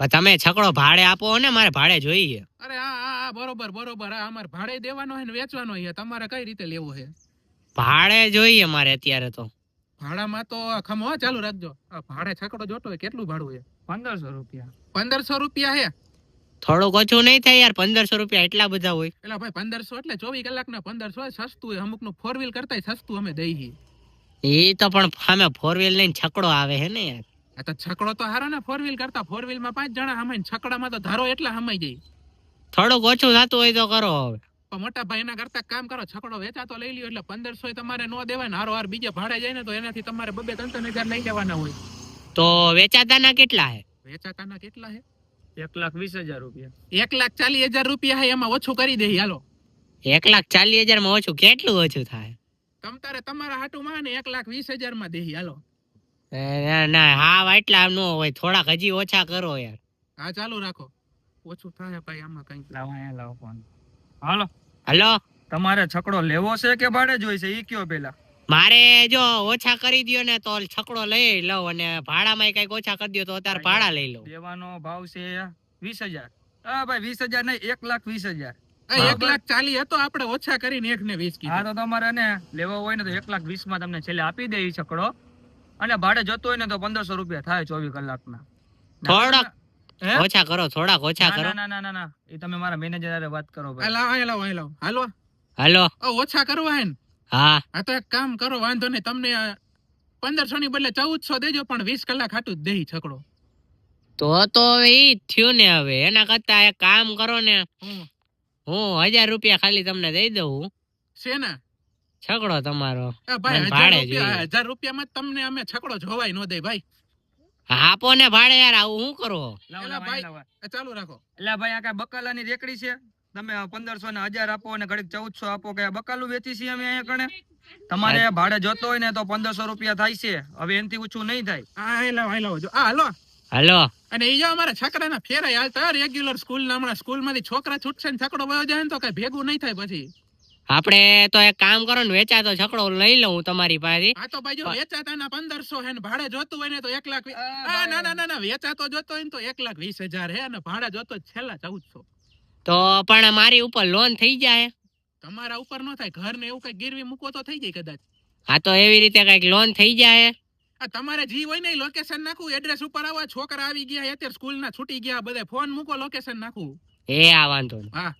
પણ તમે છકડો ભાડે આપો ને મારે ભાડે જોઈએ. અરે હા હા હા બરોબર બરોબર. હા અમારે ભાડે દેવાનો હે ને વેચવાનો હે તમારે કઈ રીતે લેવો છે? ભાડે જોઈએ મારે અત્યારે તો. ભાડામાં તો ખમો હો, ચાલુ રાખજો. આ ભાડે છકડો જોતો હોય કેટલું ભાડું છે? પંદરસો રૂપિયા. પંદરસો રૂપિયા છે? થોડુંક ઓછું નહીં થાય યાર પંદરસો રૂપિયા એટલા બધા હોય. એટલે ભાઈ પંદરસો એટલે ચોવીસ કલાકના પંદરસો સસ્તું હોય અમુકનું ફોર વ્હીલ કરતા સસ્તું અમે દઈ એ તો પણ અમે ફોર વ્હીલ લઈને છકડો આવે છે ને યાર. આ તો છકડો તો હારો ને ફોર વ્હીલ કરતા ફોર વ્હીલમાં પાંચ જણા હમાય છકડામાં તો ધારો એટલા હમાઈ જાય. થોડુંક ઓછું થતું હોય તો કરો હવે. પણ મોટા ભાઈ એના કરતા કામ કરો છકડો વેચાતો લઈ લ્યો એટલે પંદરસો તમારે ન દેવાય ને હારો હાર બીજે ભાડે જાય ને તો એનાથી તમારે બબે ત્રણ ત્રણ હજાર લઈ જવાના હોય. તો વેચાતાના કેટલા હે? વેચાતાના કેટલા હે? એક લાખ વીસ હજાર રૂપિયા. એક લાખ ચાલીસ હજાર રૂપિયા હે એમાં ઓછું કરી દે હાલો. એક લાખ ચાલીસ હજારમાં ઓછું કેટલું ઓછું થાય? તમ તારે તમારા હાટું માં ને એક લાખ વીસ હજારમાં દેહી હાલો. ના, ના હા એટલા ન હોય થોડાક હજી ઓછા કરો યાર. હા ચાલુ રાખો. ઓછું થાય ભાઈ આમાં કઈ લાવો અહીંયા લાવો ફોન હાલો. હાલો? તમારે છકડો લેવો છે કે ભાડે જોઈશે? ઈ કયો પેલા? મારે જો ઓછા કરી દ્યો ને તો છકડો લઈ લઉં અને ભાડામાં કંઈક ઓછા કરી દો તો અત્યારે ભાડા લઈ લઉં. દેવાનો ભાવ છે વીસ હજાર. હા ભાઈ વીસ હજાર નહીં એક લાખ વીસ હજાર. એક લાખ ચાલી હતો આપણે ઓછા કરીને એક ને વીસ હા તો તમારે ને લેવો હોય ને તો એક લાખ વીસમાં તમને છેલ્લે આપી દે છકડો. અને ભાડે જતો હોય ને તો પંદરસો રૂપિયા થાય ચોવીસ કલાકના. થોડાક ઓછા કરો થોડાક ઓછા ના, કરો. ના ના ના ના. એ તમે મારા મેનેજર વાત કરો ભાઈ. લાવો આ લાવો આ લાવો હાલો. હલો ઓછા કરવા હે હા. હા તો એક કામ કરો વાંધો નહીં. તમને પંદરસો ની બદલે ચૌદસો દેજો પણ વીસ કલાક હાટું જ દેહી છકડો. તો તો એ થયું ને હવે. એના કરતા એક કામ કરો ને. હું હું હજાર રૂપિયા ખાલી તમને દઈ દઉં. શેના? છકડો તમારો. ભાડે. હજાર રૂપિયામાં તમને અમે છકડો જોવાય ન દે ભાઈ. આપો ને ભાડે યાર આવું શું કરો? ચાલુ રાખો. એટલે ભાઈ આ કઈ બકાલાની રેકડી છે? તમે પંદરસો ને હજાર આપો અને ઘડીક ચૌદસો આપો કે બકાલું વેચી છીએ અમે અહીંયા કણે? તમારે ભાડે જોતો હોય ને તો પંદરસો રૂપિયા થાય છે. હવે એનથી ઓછું નહીં થાય. હા હેલો લાવો જો. આ હાલો. હલો. અને એ જો અમારા છકડાના ફેરા હાલતા રેગ્યુલર સ્કૂલ ના હમણાં સ્કૂલમાંથી છોકરા છૂટશે ને છકડો વયો જાય ને તો કઈ ભેગું નહીં થાય પછી. આપણે તો એક કામ કરો ને વેચાતો છકડો લઈ લઉં તમારી પાસે હા તો ભાઈ જો વેચાતાના પંદરસો હે ને ભાડે જોતું હોય ને તો એક લાખ ના ના ના ના વેચાતો જોતો હોય ને તો એક લાખ વીસ હજાર હે અને ભાડે જોતો છેલ્લા ચૌદસો. તો પણ મારી ઉપર લોન થઈ જાય. તમારા ઉપર નો થાય ઘર ને એવું કઈ ગીરવી મૂકો તો થઈ જાય કદાચ. હા તો એવી રીતે કંઈક લોન થઈ જાય. આ તમારે જી હોય ને લોકેશન નાખવું એડ્રેસ ઉપર આવો છોકરા આવી ગયા અત્યારે સ્કૂલ ના છૂટી ગયા બધા ફોન મૂકો લોકેશન નાખું એ આ વાંધો નહીં. હા.